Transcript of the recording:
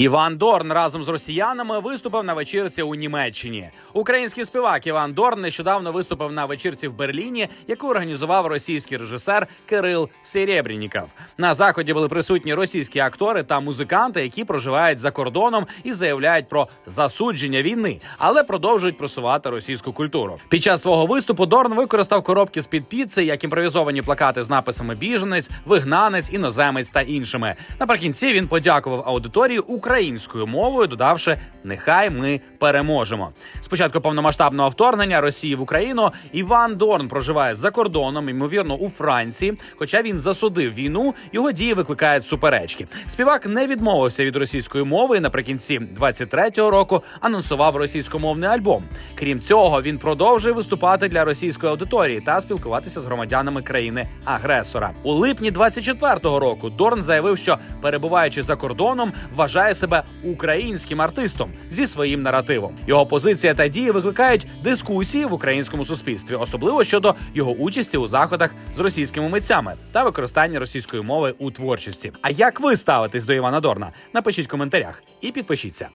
Іван Дорн разом з росіянами виступив на вечірці у Німеччині. Український співак Іван Дорн нещодавно виступив на вечірці в Берліні, яку організував російський режисер Кирил Серебрінніков. На заході були присутні російські актори та музиканти, які проживають за кордоном і заявляють про засудження війни, але продовжують просувати російську культуру. Під час свого виступу Дорн використав коробки з під піци як імпровізовані плакати з написами біженець, вигнанець, іноземець та іншими. Наприкінці він подякував аудиторії українською мовою, додавши Нехай ми переможемо. Спочатку повномасштабного вторгнення Росії в Україну Іван Дорн проживає за кордоном, ймовірно, у Франції. Хоча він засудив війну, його дії викликають суперечки. Співак не відмовився від російської мови і наприкінці 23-го року анонсував російськомовний альбом. Крім цього, він продовжує виступати для російської аудиторії та спілкуватися з громадянами країни-агресора. У липні 24-го року Дорн заявив, що перебуваючи за кордоном, вважає себе українським артистом зі своїм наративом. Його позиція та дії викликають дискусії в українському суспільстві, особливо щодо його участі у заходах з російськими митцями та використання російської мови у творчості. А як ви ставитесь до Івана Дорна? Напишіть в коментарях і підпишіться.